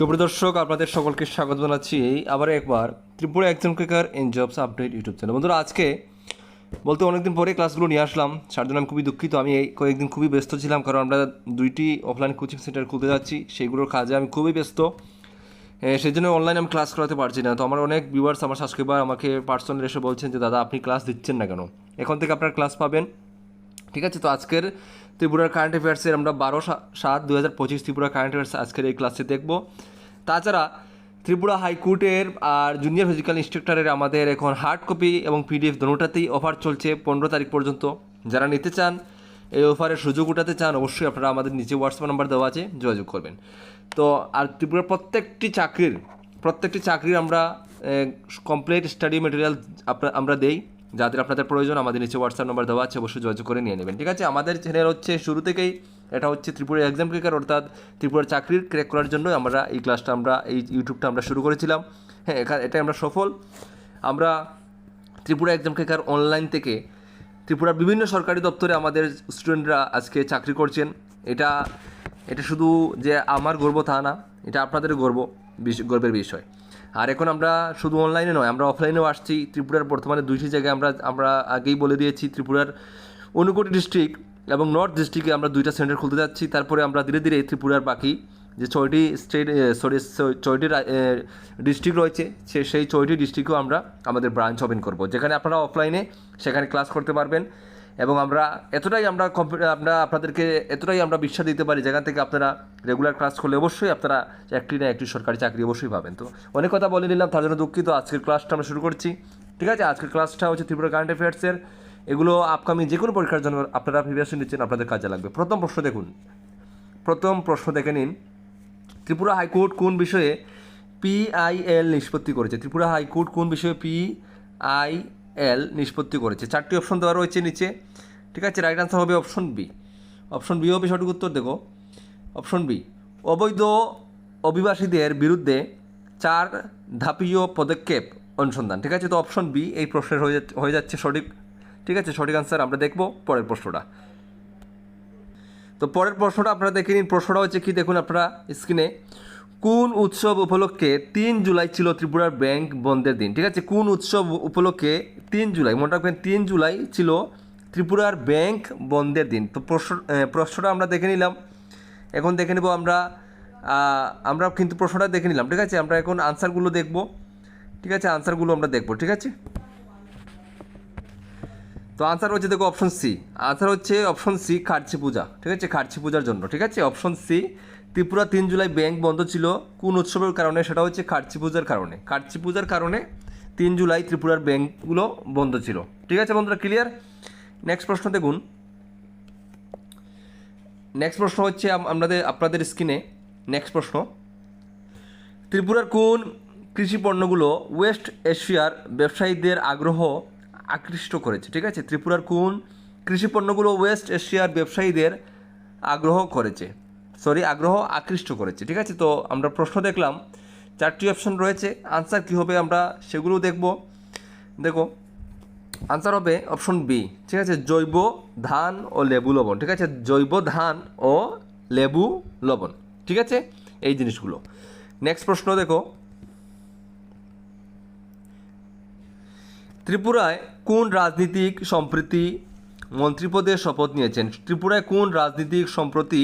সুপ্রদর্শক, আপনাদের সকলকে স্বাগত জানাচ্ছি। আবার একবার ত্রিপুরা একজন career n jobs update YouTube channel. বন্ধুরা, আজকে বলতে অনেকদিন পরে ক্লাসগুলো নিয়ে আসলাম। তার জন্য আমি খুবই দুঃখিত। আমি এই কয়েকদিন খুবই ব্যস্ত ছিলাম কারণ আমরা দুইটি অফলাইন কোচিং সেন্টার খুলতে যাচ্ছি। সেইগুলোর কাজে আমি খুবই ব্যস্ত। সেই জন্য অনলাইনে আমি ক্লাস করাতে পারছি না। তো আমার অনেক ভিউয়ার্স আমার সাবস্ক্রাইবার আমাকে পার্সোনাল এসে বলছেন যে, দাদা, আপনি ক্লাস দিচ্ছেন না কেন? এখন থেকে আপনার ক্লাস পাবেন। ঠিক আছে? তো আজকের ত্রিপুরার কারেন্ট অ্যাফেয়ার্সের আমরা বারো সাত দু হাজার পঁচিশ ত্রিপুরা কারেন্ট অ্যাফেয়ার্স আজকের এই ক্লাসে দেখব। তাছাড়া ত্রিপুরা হাইকোর্টের আর জুনিয়র ফিজিক্যাল ইনস্ট্রাক্টরের আমাদের এখন হার্ড কপি এবং পিডিএফ দুটাতেই অফার চলছে পনেরো তারিখ পর্যন্ত। যারা নিতে চান, এই অফারের সুযোগ উঠাতে চান, অবশ্যই আপনারা আমাদের নিচে হোয়াটসঅ্যাপ নাম্বার দেওয়া আছে, যোগাযোগ করবেন। তো আর ত্রিপুরার প্রত্যেকটি চাকরির প্রত্যেকটি চাকরির আমরা কমপ্লিট স্টাডি মেটেরিয়াল আমরা দেই। যাদের আপনাদের প্রয়োজন, আমাদের নিচে হোয়াটসঅ্যাপ নাম্বার দেওয়া আছে, অবশ্যই যোগাযোগ করে নিয়ে নেবেন। ঠিক আছে? আমাদের চ্যানেল হচ্ছে শুরু থেকেই, এটা হচ্ছে ত্রিপুরা এক্সাম ক্রেকার অর্থাৎ ত্রিপুরার চাকরির ক্র্যাক করার জন্য আমরা এই ক্লাসটা আমরা, এই ইউটিউবটা আমরা শুরু করেছিলাম। হ্যাঁ এটাই আমরা সফল। আমরা ত্রিপুরা এক্সাম ক্রেকার অনলাইন থেকে ত্রিপুরার বিভিন্ন সরকারি দপ্তরে আমাদের স্টুডেন্টরা আজকে চাকরি করছেন। এটা এটা শুধু যে আমার গর্ব তা না, এটা আপনাদের গর্ব গর্বের বিষয়। আর এখন আমরা শুধু অনলাইনে নয়, আমরা অফলাইনেও আসছি। ত্রিপুরার বর্তমানে দুইটি জায়গায় আমরা আমরা আগেই বলে দিয়েছি, ত্রিপুরার অনুকোটি ডিস্ট্রিক্ট এবং নর্থ ডিস্ট্রিক্টে আমরা দুইটা সেন্টার খুলতে যাচ্ছি। তারপরে আমরা ধীরে ধীরে ত্রিপুরার বাকি যে ছয়টি স্টেট সরি ছয়টি ডিস্ট্রিক্ট রয়েছে, সে, সেই ছয়টি ডিস্ট্রিক্টও আমরা আমাদের ব্রাঞ্চ ওপেন করব। যেখানে আপনারা অফলাইনে সেখানে ক্লাস করতে পারবেন। এবং আমরা এতটাই আমরা আমরা আপনাদেরকে এতটাই আমরা বিশ্বাস দিতে পারি, যেখান থেকে আপনারা রেগুলার ক্লাস করলে অবশ্যই আপনারা একটি না একটি সরকারি চাকরি অবশ্যই পাবেন। তো অনেক কথা বলে নিলাম, তার জন্য দুঃখিত। আজকের ক্লাসটা আমরা শুরু করছি। ঠিক আছে? আজকের ক্লাসটা হচ্ছে ত্রিপুরা কারেন্ট অ্যাফেয়ার্সের এগুলো আপকামিং যে কোনো পরীক্ষার জন্য আপনারা প্রিপারেশন নিচ্ছেন, আপনাদের কাজে লাগবে। প্রথম প্রশ্ন দেখুন। প্রথম প্রশ্ন দেখে নিন। ত্রিপুরা হাইকোর্ট কোন বিষয়ে পিআইএল নিষ্পত্তি করেছে? ত্রিপুরা হাইকোর্ট কোন বিষয়ে পিআইএল নিষ্পত্তি করেছে। চারটি অপশন দেওয়া রয়েছে নিচে। ঠিক আছে রাইট আনসার হবে অপশন বি অপশন বি হবে সঠিক উত্তর, দেখো। অপশন বি অবৈধ অভিবাসীদের বিরুদ্ধে চার ধাপীয় পদক্ষেপ অনুসন্ধান। ঠিক আছে, তো অপশন বি এই প্রশ্নের হয়ে যাচ্ছে- হয়ে যাচ্ছে সঠিক। ঠিক আছে, সঠিক আনসার আমরা দেখব পরের প্রশ্নটা। তো পরের প্রশ্নটা আপনারা দেখে নিন। প্রশ্নটা হচ্ছে কি, দেখুন আপনারা স্ক্রিনে কোন উৎসব উপলক্ষে তিন জুলাই ছিল ত্রিপুরার ব্যাংক বন্ধের দিন? ঠিক আছে, কোন উৎসব উপলক্ষে তিন জুলাই, মনে রাখবেন তিন জুলাই ছিল ত্রিপুরার ব্যাংক বন্ধের দিন। তো প্রশ্ন প্রশ্নটা আমরা দেখে নিলাম। এখন দেখে নেব আমরা আমরা কিন্তু প্রশ্নটা দেখে নিলাম, ঠিক আছে? আমরা এখন আনসারগুলো দেখব। ঠিক আছে, আনসারগুলো আমরা দেখব, ঠিক আছে? তো আনসার হচ্ছে দেখো অপশন সি। আনসার হচ্ছে অপশন সি খার্চি পূজা। ঠিক আছে খার্চি পূজার জন্য। ঠিক আছে, অপশন সি ত্রিপুরা তিন জুলাই ব্যাংক বন্ধ ছিল কোন উৎসবের কারণে? সেটা হচ্ছে খার্চি পূজার কারণে। খার্চি পূজার কারণে তিন জুলাই ত্রিপুরার ব্যাংকগুলো বন্ধ ছিল। ঠিক আছে বন্ধুরা ক্লিয়ার নেক্সট প্রশ্ন দেখুন। নেক্সট প্রশ্ন হচ্ছে আমাদের, আপনাদের স্ক্রিনে। নেক্সট প্রশ্ন। ত্রিপুরার কোন কৃষি পণ্যগুলো ওয়েস্ট এশিয়ার ব্যবসায়ীদের আগ্রহ আকৃষ্ট করেছে? ঠিক আছে, ত্রিপুরার কোন কৃষি পণ্যগুলো ওয়েস্ট এশিয়ার ব্যবসায়ীদের আগ্রহ করেছে? সরি, আগ্রহ আকৃষ্ট করেছে, ঠিক আছে? তো আমরা প্রশ্ন দেখলাম, চারটি অপশন রয়েছে আনসার কী হবে আমরা সেগুলো দেখব। দেখো আনসার হবে অপশন বি ঠিক আছে? জৈব ধান ও লেবু লবণ, ঠিক আছে? জৈব ধান ও লেবু লবণ, ঠিক আছে? এই জিনিসগুলো। নেক্সট প্রশ্ন দেখো, ত্রিপুরায় কোন রাজনীতিক সম্প্রতি মন্ত্রীপদে শপথ নিয়েছেন? ত্রিপুরায় কোন রাজনীতিক সম্প্রতি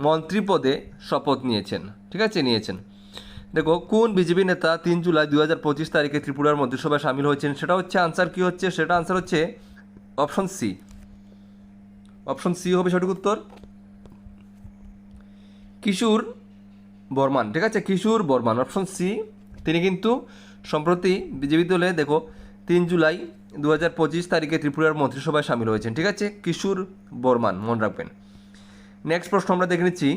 মন্ত্রীপদে শপথ নিয়েছেন। ঠিক আছে? নিয়েছেন। দেখো, কোন বিজেপি নেতা তিন জুলাই দু হাজার পঁচিশ তারিখে ত্রিপুরার মন্ত্রিসভায় সামিল হয়েছেন? সেটা হচ্ছে আনসার কি হচ্ছে? সেটা আনসার হচ্ছে অপশন সি অপশন সি হবে সঠিক উত্তর? কিশোর বর্মান। ঠিক আছে? কিশোর বর্মান। অপশন সি তিনি কিন্তু সম্প্রতি বিজেপি দলে, দেখো, তিন জুলাই দু হাজার পঁচিশ তারিখে ত্রিপুরার মন্ত্রিসভায় সামিল হয়েছেন। ঠিক আছে? কিশোর বর্মান, মনে রাখবেন। নেক্সট প্রশ্ন আমরা দেখে নিচ্ছি।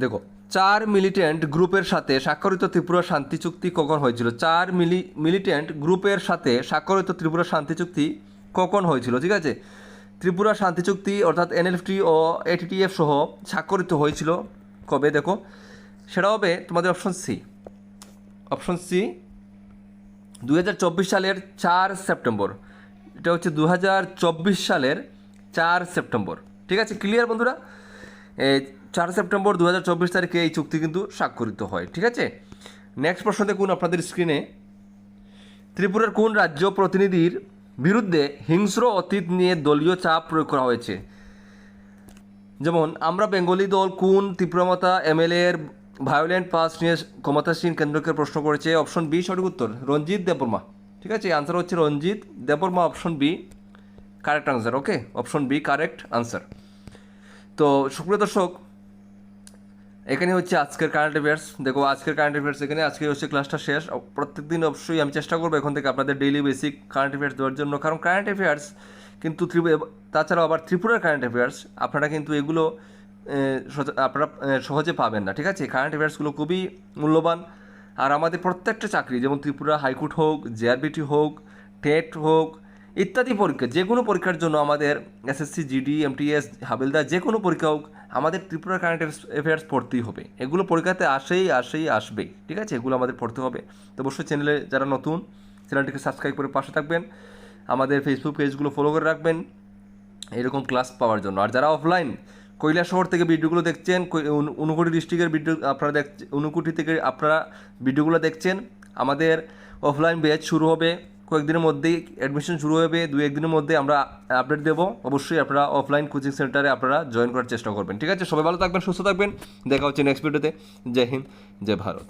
দেখো, চার মিলিটেন্ট গ্রুপের সাথে স্বাক্ষরিত ত্রিপুরা শান্তি চুক্তি কখন হয়েছিল? চার মিলি মিলিটেন্ট গ্রুপের সাথে স্বাক্ষরিত ত্রিপুরা শান্তি চুক্তি কখন হয়েছিল? ঠিক আছে? ত্রিপুরা শান্তি চুক্তি অর্থাৎ এনএলএফটি ও এটিটিএফ সহ স্বাক্ষরিত হয়েছিল। কবে? দেখো, সেটা হবে তোমাদের অপশন সি অপশন সি দুহাজার চব্বিশ সালের চার সেপ্টেম্বর। এটা হচ্ছে দু হাজার চব্বিশ সালের চার সেপ্টেম্বর। ঠিক আছে? ক্লিয়ার বন্ধুরা? চার সেপ্টেম্বর দু তারিখে এই চুক্তি কিন্তু স্বাক্ষরিত হয়। ঠিক আছে? নেক্সট প্রশ্ন দেখুন আপনাদের স্ক্রিনে ত্রিপুরার কোন রাজ্য প্রতিনিধির বিরুদ্ধে হিংস্র অতীত নিয়ে দলীয় চাপ প্রয়োগ করা হয়েছে? যেমন, আমরা বেঙ্গলি দল কোন তীব্রমতা এমএলএ এর ভায়োলেন্ট পাস নিয়ে ক্ষমতাসীন কেন্দ্রকে প্রশ্ন করেছে? অপশন বি সঠিক উত্তর, রঞ্জিত দেববর্মা। ঠিক আছে আনসার হচ্ছে Ranjit. Debbarma option B correct answer okay option B correct answer তো, সুপ্রিয় দর্শক, এখানে হচ্ছে আজকের কারেন্ট অ্যাফেয়ার্স দেখো, আজকের কারেন্ট অ্যাফেয়ার্স এখানে আজকে হচ্ছে ক্লাসটা শেষ। প্রত্যেক দিন অবশ্যই আমি চেষ্টা করব এখন থেকে আপনাদের ডেইলি বেসিক কারেন্ট অ্যাফেয়ার্স দেওয়ার জন্য। কারণ কারেন্ট অ্যাফেয়ার্স কিন্তু তাছাড়াও আবার ত্রিপুরার কারেন্ট অ্যাফেয়ার্স আপনারা কিন্তু এগুলো আপনারা সহজে পাবেন না, ঠিক আছে? কারেন্ট অ্যাফেয়ার্সগুলো খুবই মূল্যবান। আর আমাদের প্রত্যেকটা চাকরি, যেমন ত্রিপুরা হাইকোর্ট হোক জেআরবিটি হোক, টেট হোক, ইত্যাদি পরীক্ষা, যে কোনো পরীক্ষার জন্য আমাদের এসএসসি জিডি এমটিএস হাবিলদার যে কোনো পরীক্ষা হোক, আমাদের ত্রিপুরা কারেন্ট অ্যাফেয়ার্স পড়তেই হবে। এগুলো পরীক্ষাতে আসেই আসেই আসবেই ঠিক আছে? এগুলো আমাদের পড়তে হবে। তো অবশ্যই চ্যানেলে যারা নতুন চ্যানেলটিকে সাবস্ক্রাইব করে পাশে থাকবেন। আমাদের ফেসবুক পেজগুলো ফলো করে রাখবেন। এরকম ক্লাস পাওয়ার জন্য। আর যারা অফলাইন কৈলাসহর থেকে ভিডিওগুলো দেখছেন, কই- ডিস্ট্রিক্টের ভিডিও আপনারা দেখ ঊনকোটি থেকে আপনারা ভিডিওগুলো দেখছেন। আমাদের অফলাইন ব্যাচ শুরু হবে, কয়েকদিনের মধ্যেই অ্যাডমিশন শুরু হবে দু একদিনের মধ্যে আমরা আপডেট দেবো। অবশ্যই আপনারা অফলাইন কোচিং সেন্টারে আপনারা জয়েন করার চেষ্টা করবেন। ঠিক আছে? সবাই ভালো থাকবেন, সুস্থ থাকবেন। দেখা হচ্ছে নেক্সট ভিডিওতে জয় হিন্দ, জয় ভারত।